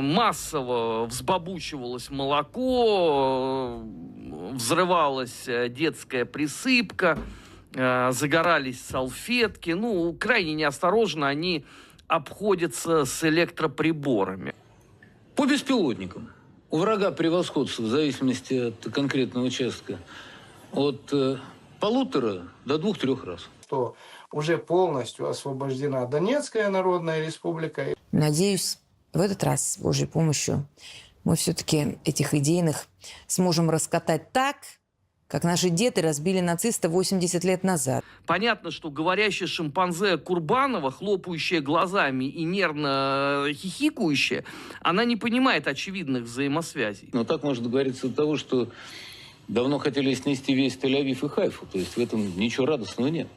массово взбабучивалось молоко, э, взрывалась э, детская присыпка, э, загорались салфетки. Ну, крайне неосторожно они обходятся с электроприборами. По беспилотникам. У врага превосходство в зависимости от конкретного участка от полутора до двух-трех раз. что уже полностью освобождена Донецкая Народная Республика. Надеюсь, в этот раз с Божьей помощью мы все-таки этих идейных сможем раскатать так, как наши деды разбили нациста 80 лет назад. Понятно, что говорящая шимпанзе Курбанова, хлопающая глазами и нервно хихикающая, она не понимает очевидных взаимосвязей. Но так можно договориться до того, что давно хотели снести весь Тель-Авив и Хайфу. То есть в этом ничего радостного нет.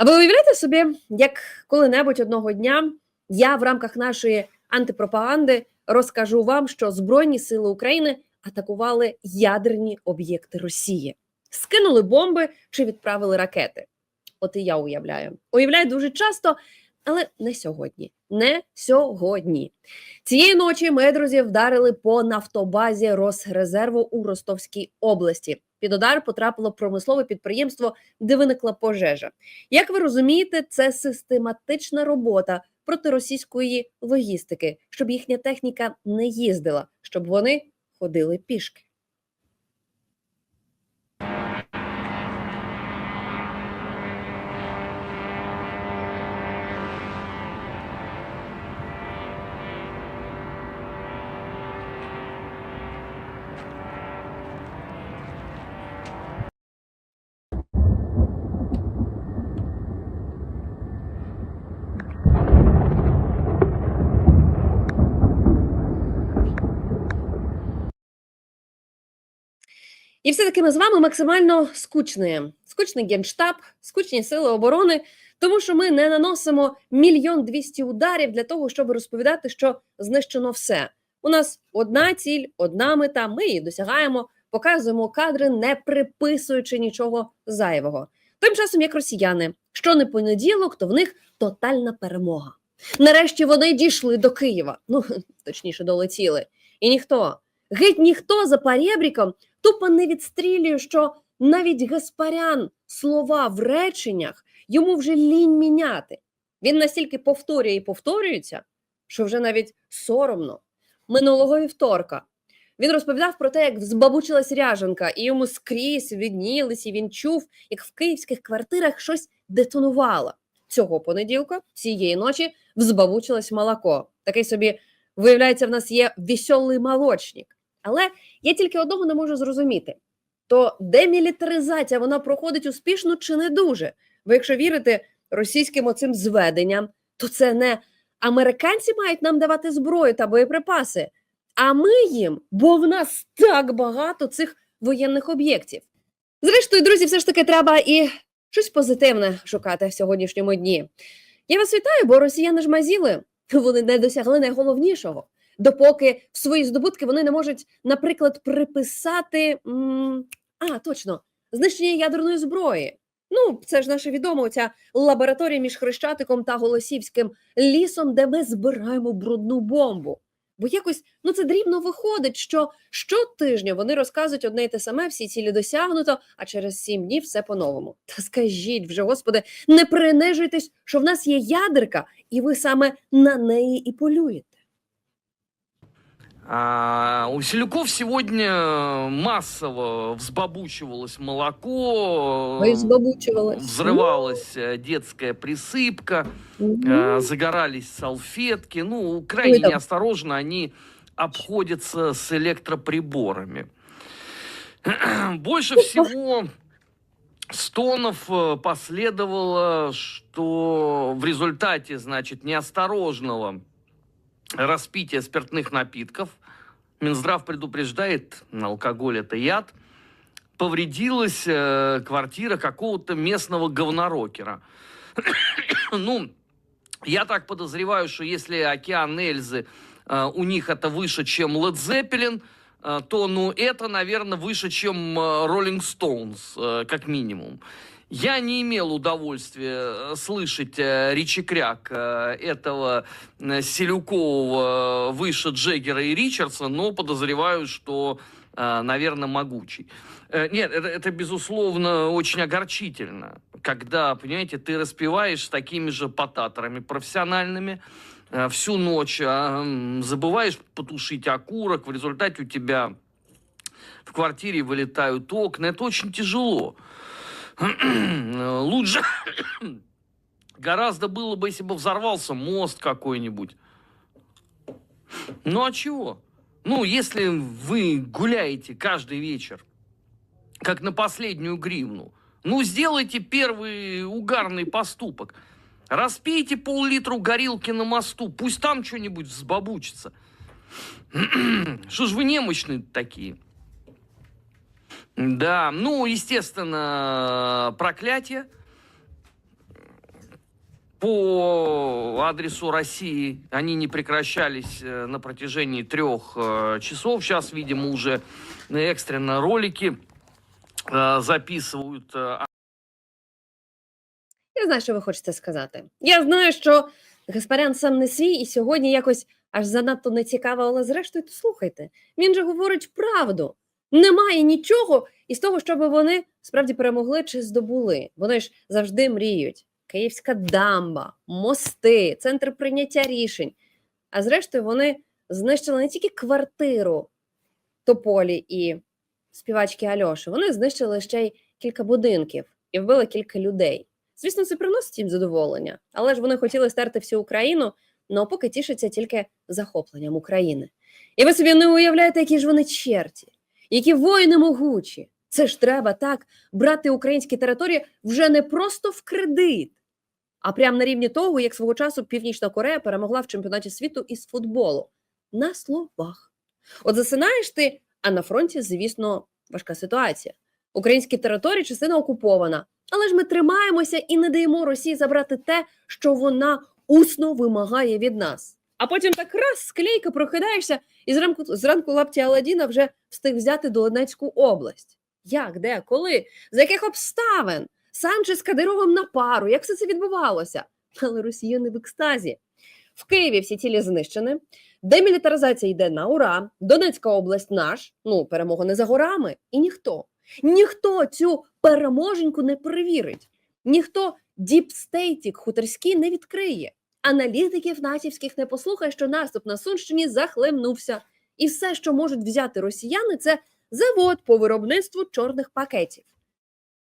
А ви уявляєте собі, як коли-небудь одного дня я в рамках нашої антипропаганди розкажу вам, що Збройні сили України атакували ядерні об'єкти Росії, скинули бомби чи відправили ракети. От і я уявляю. Уявляю дуже часто, але не сьогодні. Не сьогодні. Цієї ночі ми, друзі, вдарили по нафтобазі Росрезерву у Ростовській області. Під удар потрапило промислове підприємство, де виникла пожежа. Як ви розумієте, це систематична робота проти російської логістики, щоб їхня техніка не їздила, щоб вони ходили пішки. І все таки ми з вами максимально скучні. Скучний генштаб, скучні сили оборони, тому що ми не наносимо мільйон двісті ударів для того, щоб розповідати, що знищено все. У нас одна ціль, одна мета. Ми її досягаємо, показуємо кадри, не приписуючи нічого зайвого. Тим часом, як росіяни, що не понеділок, то в них тотальна перемога. Нарешті вони дійшли до Києва. Ну точніше, долетіли. І ніхто, геть ніхто за парєбріком тупо не відстрілює, що навіть Гаспарян слова в реченнях йому вже лінь міняти. Він настільки повторює і повторюється, що вже навіть соромно. Минулого вівторка він розповідав про те, як взбабучилась ряженка, і йому скрізь віднілись, і він чув, як в київських квартирах щось детонувало. Цього понеділка, цієї ночі, взбабучилось молоко. Такий собі, виявляється, в нас є веселий молочник. Але я тільки одного не можу зрозуміти: то демілітаризація вона проходить успішно чи не дуже? Бо якщо вірити російським оцим зведенням, то це не американці мають нам давати зброю та боєприпаси, а ми їм, бо в нас так багато цих воєнних об'єктів. Зрештою, друзі, все ж таки треба і щось позитивне шукати в сьогоднішньому дні. Я вас вітаю, бо росіяни ж мазіли, вони не досягли найголовнішого допоки в свої здобутки вони не можуть, наприклад, приписати м, а точно знищення ядерної зброї. Ну, це ж наше відомо, ця лабораторія між Хрещатиком та Голосівським лісом, де ми збираємо брудну бомбу. Бо якось ну це дрібно виходить, що щотижня вони розказують одне й те саме, всі цілі досягнуто, а через сім днів все по-новому. Та скажіть вже, господи, не принижуйтесь, що в нас є ядерка, і ви саме на неї і полюєте. А, у селюков сегодня массово взбабучивалось молоко, збабучувалась. взрывалась э, детская присыпка, э, загорались салфетки. Ну, крайне да. неосторожно они обходятся с электроприборами. Больше всего стонов э, последовало, что в результате, значит, неосторожного распития спиртных напитков, Минздрав предупреждает, алкоголь это яд, повредилась э, квартира какого-то местного говнорокера. ну, я так подозреваю, что если океан Эльзы э, у них это выше, чем Led Zeppelin, э, то, ну, это, наверное, выше, чем э, Rolling Stones, э, как минимум. Я не имел удовольствия э, слышать э, речекряк э, этого Селюкового выше Джеггера и Ричардса, но подозреваю, что, наверное, могучий. Нет, это, это, безусловно, очень огорчительно, когда, понимаете, ты распеваешь такими же потаторами профессиональными всю ночь, а, забываешь потушить окурок, в результате у тебя в квартире вылетают окна. Это очень тяжело. Лучше гораздо было бы, если бы взорвался мост какой-нибудь. Ну а чего? Ну, если вы гуляете каждый вечер, как на последнюю гривну, ну, сделайте первый угарный поступок. Распейте пол-литра горилки на мосту, пусть там что-нибудь взбабучится. Что ж вы немощные такие? Да, ну, естественно, проклятие по адресу России, они не прекращались э, на протяжении трех э, часов. Сейчас, видимо, уже экстренно ролики э, записывают. э, Я знаю, що ви хочете сказати. Я знаю, що Гаспарян сам не свій, і сьогодні якось аж занадто не цікаво, але зрештою, то слухайте. Він же говорить правду. Немає нічого із того, щоб вони справді перемогли чи здобули. Вони ж завжди мріють. Київська дамба, мости, центр прийняття рішень. А зрештою, вони знищили не тільки квартиру Тополі і співачки Альоші, вони знищили ще й кілька будинків і вбили кілька людей. Звісно, це приносить їм задоволення, але ж вони хотіли стерти всю Україну, але поки тішаться тільки захопленням України. І ви собі не уявляєте, які ж вони черті, які воїни могучі. Це ж треба так брати українські території вже не просто в кредит, а прямо на рівні того, як свого часу Північна Корея перемогла в чемпіонаті світу із футболу. На словах. От засинаєш ти, а на фронті, звісно, важка ситуація. Українські території частина окупована. Але ж ми тримаємося і не даємо Росії забрати те, що вона усно вимагає від нас. А потім так раз склейка прокидаєшся, і зранку, зранку лапті Аладдіна вже встиг взяти Донецьку область. Як, де, коли, за яких обставин? Сам чи з Кадировим на пару, як все це відбувалося? Але росіяни в екстазі. В Києві всі цілі знищені, демілітаризація йде на ура, Донецька область наш, ну, перемога не за горами, і ніхто. Ніхто цю переможеньку не перевірить, ніхто діпстейтік хуторський не відкриє. Аналітиків натівських не послухає, що наступ на Сумщині захлемнувся. І все, що можуть взяти росіяни, це завод по виробництву чорних пакетів.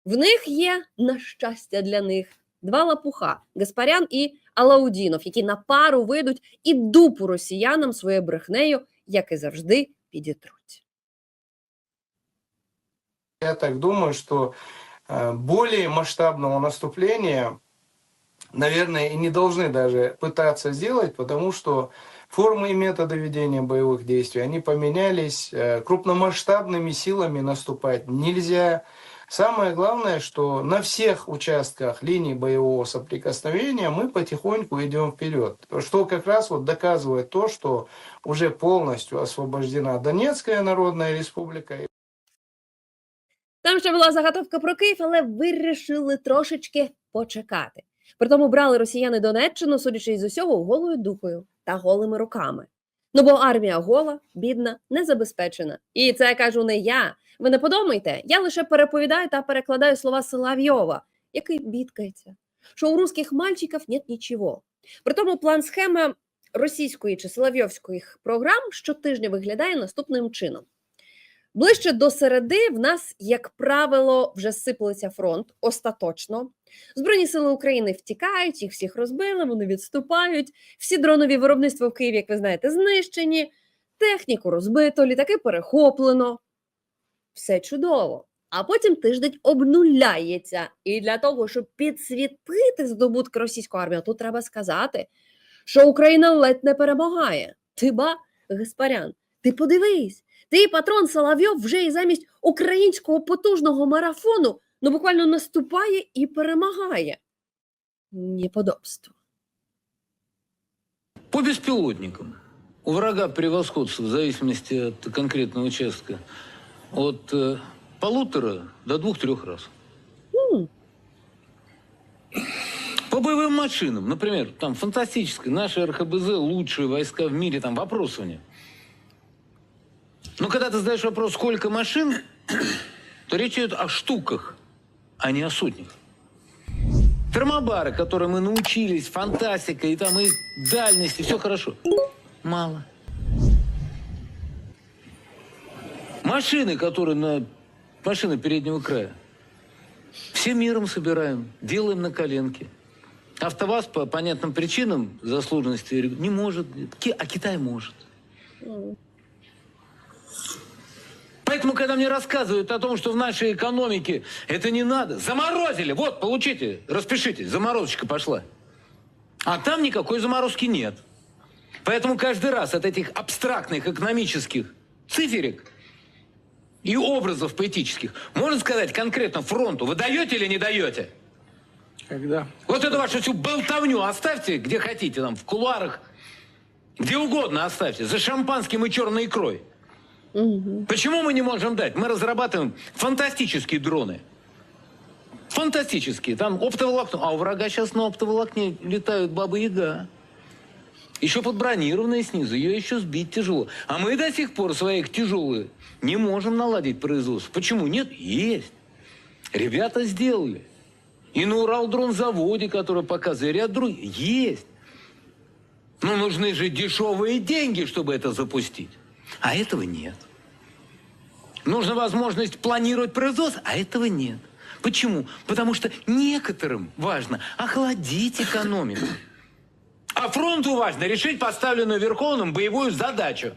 В них є, на щастя для них, два лапуха Гаспарян і Алаудінов, які на пару вийдуть і дупу росіянам своєю брехнею, як і завжди, підітруть. Я так думаю, что э, более масштабного наступления, наверное, и не должны даже пытаться сделать, потому что формы и методы ведения боевых действий, они поменялись. Э, Крупномасштабными силами наступать нельзя. Самое главное, что на всех участках линии боевого соприкосновения мы потихоньку идем вперед. Что как раз вот доказывает то, что уже полностью освобождена Донецкая Народная Республика Там ще була заготовка про Київ, але вирішили трошечки почекати. Притому брали росіяни Донеччину, судячи із усього, голою дупою та голими руками. Ну бо армія гола, бідна, незабезпечена. І це кажу не я. Ви не подумайте, я лише переповідаю та перекладаю слова Соловйова, який бідкається, що у русських мальчиків нет нічого. Притому план схеми російської чи соловйовських програм щотижня виглядає наступним чином. Ближче до середи в нас, як правило, вже сиплеться фронт остаточно. Збройні сили України втікають, їх всіх розбили, вони відступають. Всі дронові виробництва в Києві, як ви знаєте, знищені, техніку розбито, літаки перехоплено. Все чудово. А потім тиждень обнуляється. І для того, щоб підсвітити здобутки російської армії, тут треба сказати, що Україна ледь не перемагає. Ти ба, Гаспарян, ти подивись. Ти патрон Соловйов вже і замість українського потужного марафону ну буквально наступає і перемагає. Неподобство. По беспилотникам. У врага превосходство в зависимости от конкретного участка от э, полутора до двух-трех раз. М, боевым машинам, например, там фантастическое, наши РХБЗ лучшие войска в мире, там вопросов нет. Но когда ты задаешь вопрос, сколько машин, то речь идет о штуках, а не о сотнях. Термобары, которые мы научились, фантастика, и там и дальность, и все хорошо. Мало. Машины, которые на... Машины переднего края. Все миром собираем, делаем на коленке. АвтоВАЗ по понятным причинам заслуженности не может, а Китай может. Поэтому, когда мне рассказывают о том, что в нашей экономике это не надо, заморозили, вот, получите, распишитесь, заморозочка пошла. А там никакой заморозки нет. Поэтому каждый раз от этих абстрактных экономических циферек и образов поэтических можно сказать конкретно фронту, вы даете или не даете? Когда? Вот эту вашу всю болтовню оставьте, где хотите, там, в кулуарах, где угодно оставьте, за шампанским и черной икрой. Почему мы не можем дать? Мы разрабатываем фантастические дроны. Фантастические. Там оптоволокно. А у врага сейчас на оптоволокне летают бабы-яга. Еще подбронированные снизу. Ее еще сбить тяжело. А мы до сих пор своих тяжелые не можем наладить производство. Почему? Нет? Есть. Ребята сделали. И на Уралдронзаводе, который показывает, ряд других. Есть. Но нужны же дешевые деньги, чтобы это запустить. А этого нет. Нужна возможность планировать производство, а этого нет. Почему? Потому что некоторым важно охладить экономику. А фронту важно решить поставленную Верховным боевую задачу.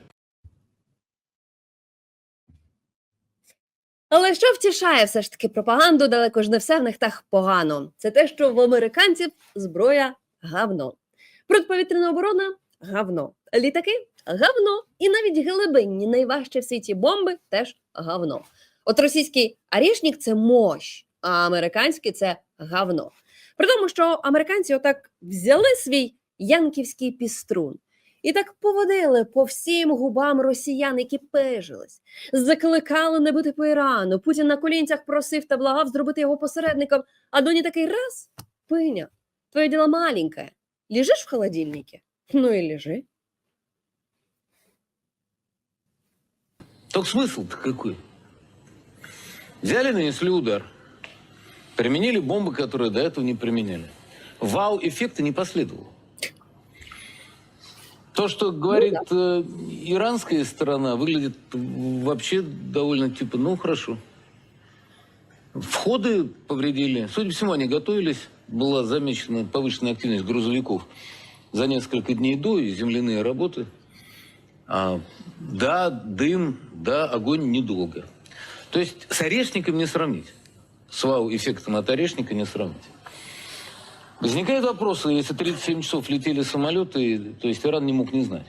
Але що втішає все ж таки пропаганду, далеко ж не все в них так погано. Це те, що в американців зброя гавно. Протиповітряна оборона гавно. Літаки гавно. І навіть глибинні найважчі в світі бомби теж гавно. От російський арішнік це мощ, а американський це гавно. При тому, що американці отак взяли свій янківський піструн і так поводили по всім губам росіян, які пежились закликали не бити по Ірану. Путін на колінцях просив та благав зробити його посередником. А доні такий раз пиня. Твоє діло маленьке. Лежиш в холодильнике? Ну і лежи. Так смысл-то какой? Взяли, нанесли удар. Применили бомбы, которые до этого не применяли. Вау-эффекта не последовало. То, что говорит э, иранская сторона, выглядит вообще довольно типа, ну хорошо. Входы повредили. Судя по всему, они готовились. Была замечена повышенная активность грузовиков за несколько дней до и земляные работы. А, да, дым, да, огонь недолго. То есть с орешником не сравнить. С вау-эффектом от орешника не сравнить. Возникают вопросы, если 37 часов летели самолеты, то есть Иран не мог не знать.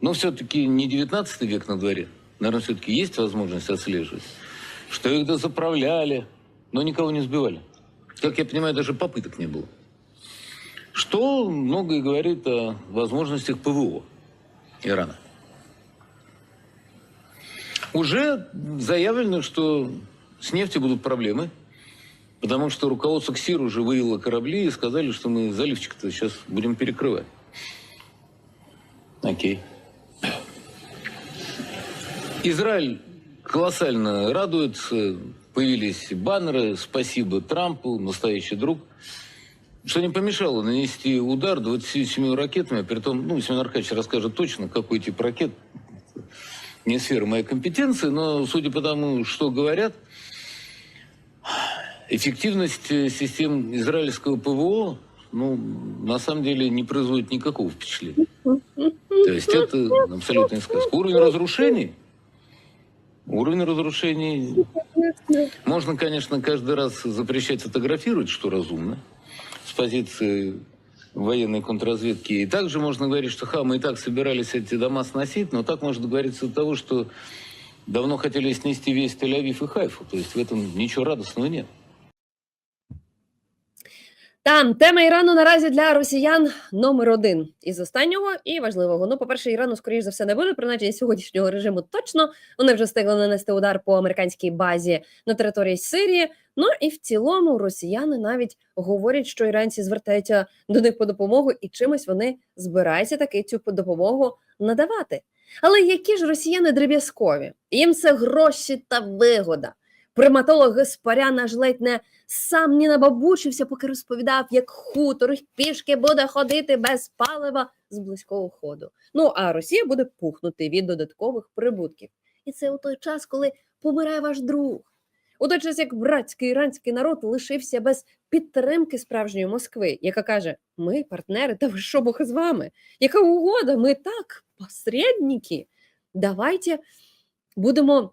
Но все-таки не 19 век на дворе. Наверное, все-таки есть возможность отслеживать. Что их дозаправляли, но никого не сбивали. Как я понимаю, даже попыток не было. Что многое говорит о возможностях ПВО Ирана. Уже заявлено, что с нефтью будут проблемы, потому что руководство КСИР уже вывело корабли и сказали, что мы заливчик-то сейчас будем перекрывать. Окей. Израиль колоссально радуется. Появились баннеры «Спасибо Трампу», «Настоящий друг». Что не помешало нанести удар 27 ракетами, при том, ну, Семен Аркадьевич расскажет точно, какой тип ракет. Не сфера моей компетенции, но судя по тому, что говорят, эффективность э, систем израильского ПВО, ну, на самом деле не производит никакого впечатления. То есть это абсолютная сказка. Уровень разрушений, уровень разрушений, можно, конечно, каждый раз запрещать фотографировать, что разумно, позиции военной контрразведки. И также можно говорить, что ха, мы и так собирались эти дома сносить, но так можно говорить от того, что давно хотели снести весь Тель-Авив и Хайфу. То есть в этом ничего радостного нет. Там тема Ірану наразі для росіян номер один із останнього і важливого. Ну, по-перше, Ірану, скоріш за все, не буде, принаймні сьогоднішнього режиму точно. Вони вже встигли нанести удар по американській базі на території Сирії. Ну і в цілому росіяни навіть говорять, що іранці звертаються до них по допомогу, і чимось вони збираються таки цю допомогу надавати. Але які ж росіяни дріб'язкові? Їм це гроші та вигода. Приматолог Гаспарян аж ледь не сам не набабучився, поки розповідав, як хутор пішки буде ходити без палива з близького ходу. Ну а Росія буде пухнути від додаткових прибутків. І це у той час, коли помирає ваш друг. У той час, як братський іранський народ лишився без підтримки справжньої Москви, яка каже: Ми партнери, та ви що Бог з вами? Яка угода? Ми так, посередники. Давайте будемо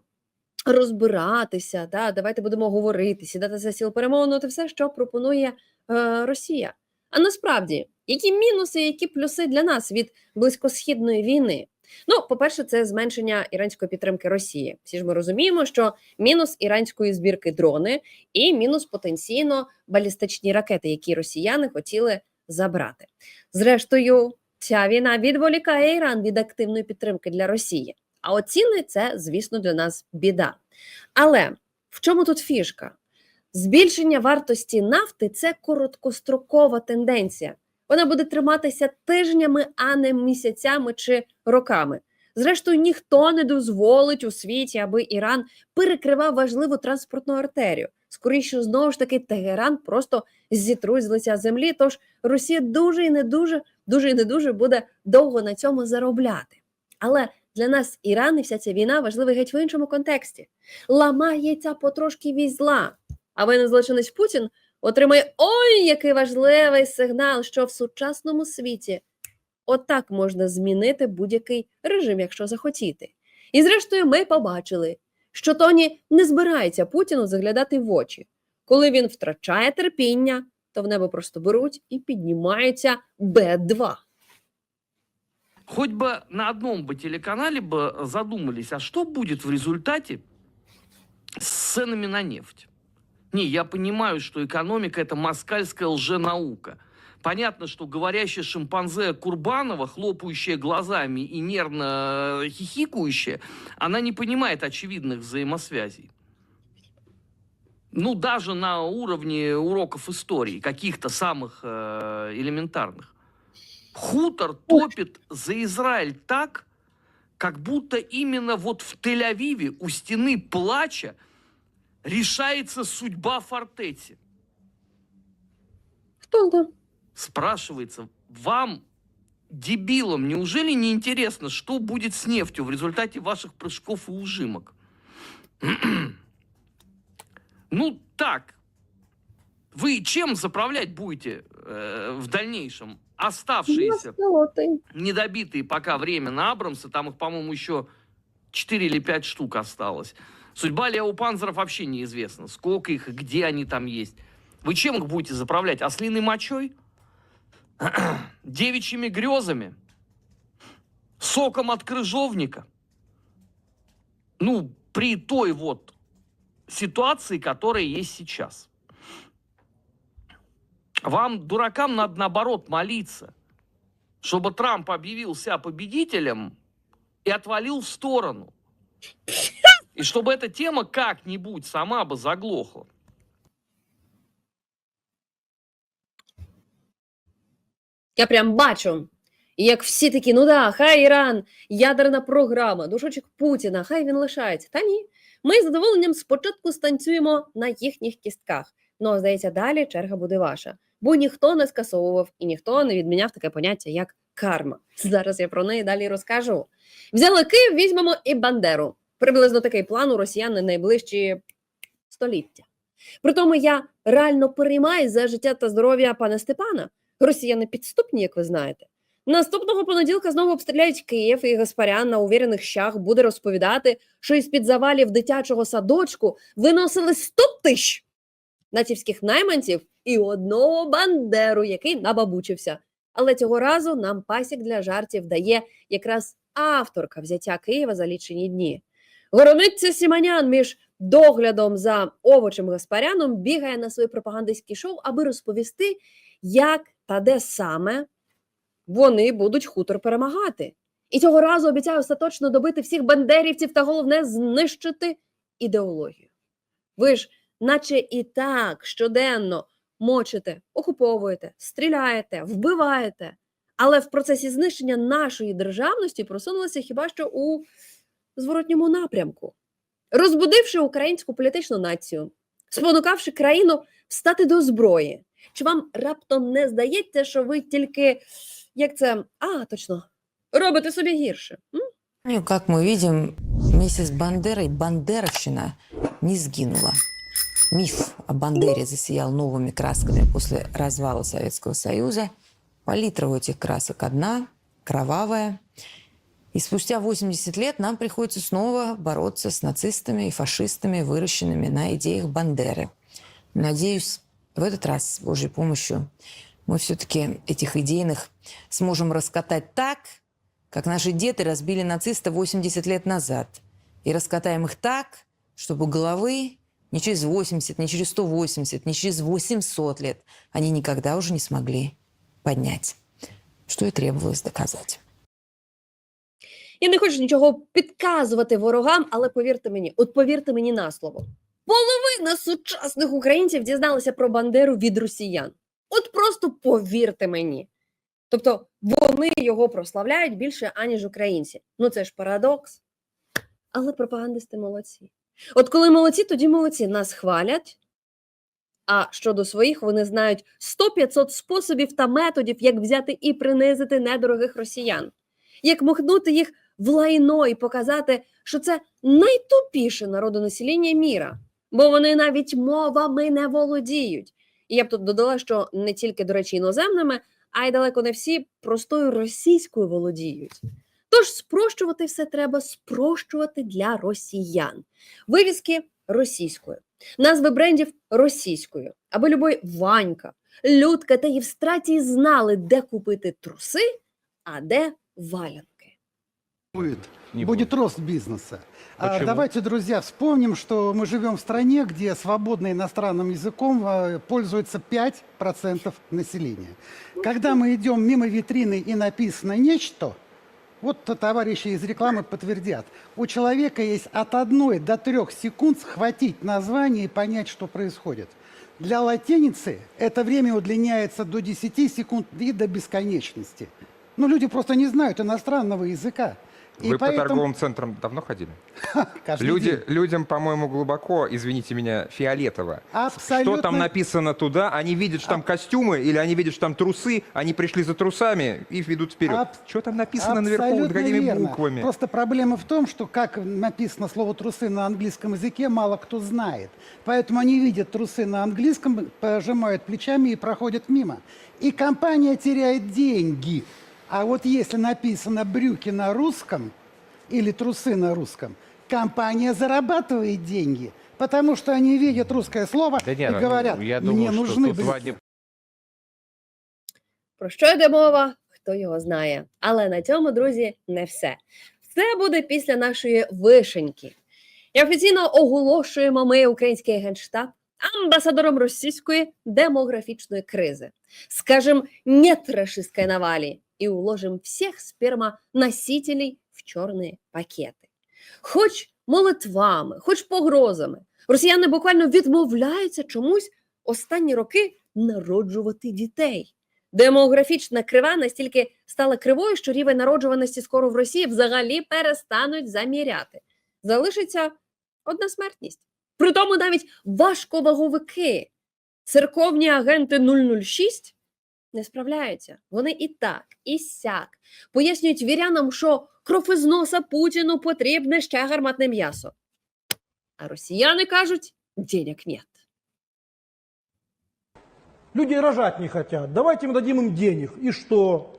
розбиратися, да, давайте будемо говорити, сідати за сіл перемовину, це все, що пропонує е, Росія. А насправді, які мінуси, які плюси для нас від близькосхідної війни? Ну, по-перше, це зменшення іранської підтримки Росії. Всі ж ми розуміємо, що мінус іранської збірки дрони і мінус потенційно балістичні ракети, які росіяни хотіли забрати. Зрештою, ця війна відволікає Іран від активної підтримки для Росії. А от ціни це, звісно, для нас біда. Але в чому тут фішка? Збільшення вартості нафти це короткострокова тенденція. Вона буде триматися тижнями, а не місяцями чи роками. Зрештою, ніхто не дозволить у світі, аби Іран перекривав важливу транспортну артерію. Скоріше, знову ж таки, Тегеран просто зітруть з лиця землі. Тож Росія дуже і не дуже, дуже і не дуже буде довго на цьому заробляти. Але для нас Іран і вся ця війна важлива геть в іншому контексті. Ламається потрошки візла. А воєнний злочинець Путін отримає ой, який важливий сигнал, що в сучасному світі отак можна змінити будь-який режим, якщо захотіти. І зрештою, ми побачили, що Тоні не збирається Путіну заглядати в очі. Коли він втрачає терпіння, то в небо просто беруть і піднімаються Б-2. Хоть бы на одном бы телеканале бы задумались, а что будет в результате с ценами на нефть? Не, я понимаю, что экономика это москальская лженаука. Понятно, что говорящая шимпанзе Курбанова, хлопающая глазами и нервно хихикающая, она не понимает очевидных взаимосвязей. Ну, даже на уровне уроков истории, каких-то самых э, элементарных. Хутор топит за Израиль так, как будто именно вот в Тель-Авиве у стены плача решается судьба фортети. Хто там? Спрашивается, вам, дебилам, неужели не интересно, что будет с нефтью в результате ваших прыжков и ужимок? ну, так. Вы чем заправлять будете э, в дальнейшем? Оставшиеся недобитые пока время на Абрамсы, там их, по-моему, еще 4 или 5 штук осталось. Судьба Леопанзеров вообще неизвестна. Сколько их где они там есть. Вы чем их будете заправлять? Ослиной мочой? Девичьими грезами? Соком от крыжовника? Ну, при той вот ситуации, которая есть сейчас. Вам, дуракам, надо наоборот молиться, чтобы Трамп объявил себя победителем и отвалил в сторону. И чтобы эта тема как-нибудь сама бы заглохла. Я прям бачу, як всі такі, ну да, хай Іран, ядерна програма, душочок Путіна, хай він лишається. Та ні. Ми з задоволенням спочатку станцюємо на їхніх кістках. Ну, а здається, далі черга буде ваша. Бо ніхто не скасовував і ніхто не відміняв таке поняття, як карма. Зараз я про неї далі розкажу. Взяли Київ, візьмемо і Бандеру. Приблизно такий план у росіян на найближчі століття. Притому я реально переймаюсь за життя та здоров'я пана Степана. Росіяни підступні, як ви знаєте. Наступного понеділка знову обстріляють Київ, і Гаспарян на увірених щах буде розповідати, що із під завалів дитячого садочку виносили 100 тисяч націвських найманців і одного бандеру, який набабучився. Але цього разу нам пасік для жартів дає якраз авторка взяття Києва за лічені дні. Горомиця Сіманян між доглядом за овочем Гаспаряном бігає на своє пропагандистське шоу, аби розповісти, як та де саме вони будуть хутор перемагати. І цього разу обіцяю остаточно добити всіх бандерівців та головне знищити ідеологію. Ви ж, наче і так щоденно мочите, окуповуєте, стріляєте, вбиваєте. Але в процесі знищення нашої державності просунулися хіба що у зворотньому напрямку, розбудивши українську політичну націю, спонукавши країну встати до зброї. Чи вам раптом не здається, що ви тільки як це? А, точно, робите собі гірше? М? Ну, как мы видим, вместе с Бандерой Бандеровщина не сгинула. Миф о Бандере засиял новыми красками после развала Советского Союза. Палитра у этих красок одна, кровавая. И спустя 80 лет нам приходится снова бороться с нацистами и фашистами, выращенными на идеях Бандеры. Надеюсь, в этот раз с Божьей помощью мы все-таки этих идейных сможем раскатать так, как наши деды разбили нациста 80 лет назад. И раскатаем их так, чтобы головы не через 80, не через 180, не через 800 лет они никогда уже не смогли поднять. Что и требовалось доказать. Я не хочу нічого підказувати ворогам, але повірте мені, от повірте мені на слово. Половина сучасних українців дізналися про Бандеру від росіян. От просто повірте мені. Тобто вони його прославляють більше, аніж українці. Ну це ж парадокс. Але пропагандисти молодці. От коли молодці, тоді молодці нас хвалять. А щодо своїх, вони знають 100-500 способів та методів, як взяти і принизити недорогих росіян, як махнути їх в лайно і показати, що це найтупіше народонаселення міра, бо вони навіть мовами не володіють. І я б тут додала, що не тільки, до речі, іноземними, а й далеко не всі простою російською володіють. Тож спрощувати все треба спрощувати для росіян. Вивіски російською, назви брендів російською, аби любой Ванька, Людка та Євстратій знали, де купити труси, а де валянки. Будет, Не будет рост бизнеса. А давайте, друзья, вспомним, что мы живем в стране, где свободно иностранным языком э, пользуется 5% населения. Когда мы идем мимо витрины и написано нечто, вот т- товарищи из рекламы подтвердят, у человека есть от одной до трех секунд схватить название и понять, что происходит. Для латиницы это время удлиняется до 10 секунд и до бесконечности. Ну, люди просто не знают иностранного языка. И Вы по поэтому- торговым центрам давно ходили? Каждый Люди, день. людям, по-моему, глубоко, извините меня, фиолетово. Абсолютно. Что там написано туда, они видят, что там костюмы, или они видят, что там трусы, они пришли за трусами и ведут вперед. Аб- Что там написано наверху вот Абсолютно какими верно. буквами? Просто проблема в том, что как написано слово «трусы» на английском языке, мало кто знает. Поэтому они видят трусы на английском, пожимают плечами и проходят мимо. И компания теряет деньги. А вот если написано «брюки» на русском или «трусы» на русском, компания зарабатывает деньги. Потому что они видят русское слово Да и не, ну, говорят, я мне думаю, что нужны тут брюки». Вадим Про що йде мова? Хто його знає. Але на цьому, друзі, не все. Все буде після нашої вишеньки. І офіційно оголошуємо ми, український генштаб, амбасадором російської демографічної кризи. Скажем «нет» рашистськой навалі і уложим всіх спермоносителей в чорні пакети. Хоч молитвами, хоч погрозами. Росіяни буквально відмовляються чомусь останні роки народжувати дітей. Демографічна крива настільки стала кривою, що рівень народжуваності скоро в Росії взагалі перестануть заміряти. Залишиться одна смертність. Притому навіть важковаговики, церковні агенти 006 не справляються. Вони і так, і сяк пояснюють вірянам, що кров із носа Путіну потрібне ще гарматне м'ясо. А росіяни кажуть, денег нет. Люди рожать не хотят. Давайте мы дадим им денег. И что?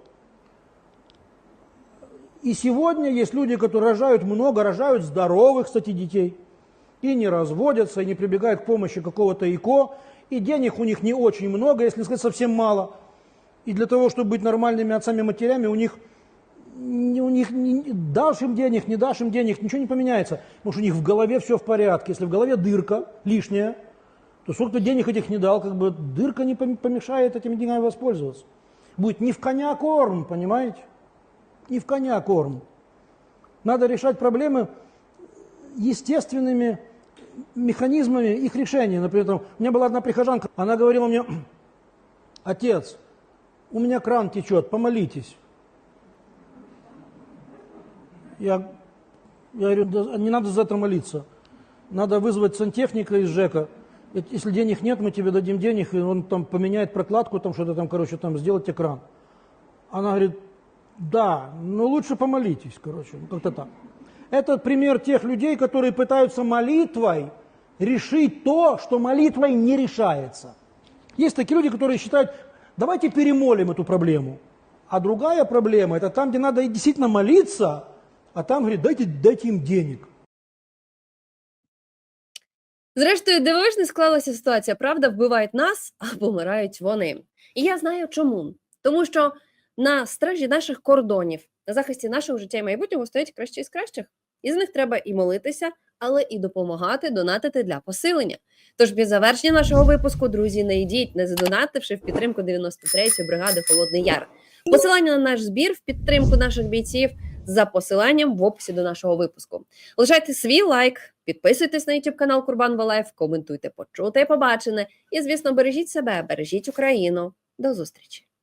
И сегодня есть люди, которые рожают много, рожают здоровых, кстати, детей. И не разводятся, и не прибегают к помощи какого-то ИКО. И денег у них не очень много, если не сказать совсем мало. И для того, чтобы быть нормальными отцами-матерями, у них, у них не- дашь им денег, не дашь им денег, ничего не поменяется. Потому что у них в голове все в порядке. Если в голове дырка лишняя, то сколько ты денег этих не дал, как бы дырка не пом- помешает этими деньгами воспользоваться. Будет не в коня корм, понимаете? Не в коня корм. Надо решать проблемы естественными механизмами их решения. Например, там, у меня была одна прихожанка, она говорила мне, отец, у меня кран течет, помолитесь. Я, я говорю, «Да не надо за это молиться. Надо вызвать сантехника из ЖЭКа. Если денег нет, мы тебе дадим денег, и он там поменяет прокладку, там что-то там, короче, там сделать экран. Она говорит, да, но лучше помолитесь, короче, ну, как-то так. Это пример тех людей, которые пытаются молитвой решить то, что молитвой не решается. Есть такие люди, которые считают, давайте перемолим эту проблему. А другая проблема, это там, где надо действительно молиться, а там говорит, дайте, дайте им денег. Зрештою, дивовижно склалася ситуація. Правда, вбивають нас, а помирають вони. І я знаю чому. Тому що на стражі наших кордонів, на захисті нашого життя і майбутнього стоять кращі з кращих. І з них треба і молитися, але і допомагати, донатити для посилення. Тож під завершення нашого випуску, друзі, не йдіть, не задонативши в підтримку 93-ї бригади Холодний Яр. Посилання на наш збір в підтримку наших бійців за посиланням в описі до нашого випуску. Лишайте свій лайк, підписуйтесь на YouTube канал Курбан Валаєв, коментуйте почуте і побачене. І, звісно, бережіть себе, бережіть Україну. До зустрічі!